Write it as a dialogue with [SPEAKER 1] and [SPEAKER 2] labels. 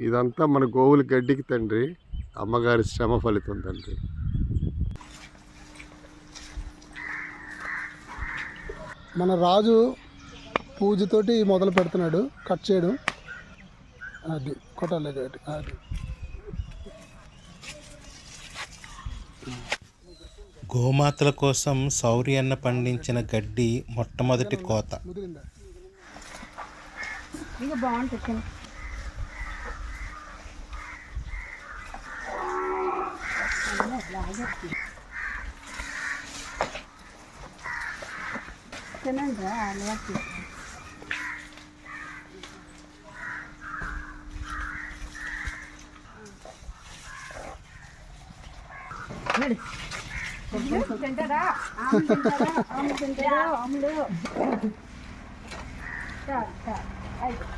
[SPEAKER 1] ఇదంతా మన గోవుల గడ్డికి తండ్రి. అమ్మగారి శ్రమ ఫలితం తండ్రి.
[SPEAKER 2] మన రాజు పూజతోటి మొదలు పెడుతున్నాడు. కట్ చేయడం. అది కొట్టాలి గట్టి అది.
[SPEAKER 3] గోమాతల కోసం సౌర్యన్న పండించిన గడ్డి మొట్టమొదటి కోత.
[SPEAKER 2] cho
[SPEAKER 4] nên rửa à lo chuyện Hãy subscribe cho kênh Ghiền Mì Gõ Để không bỏ lỡ những video hấp dẫn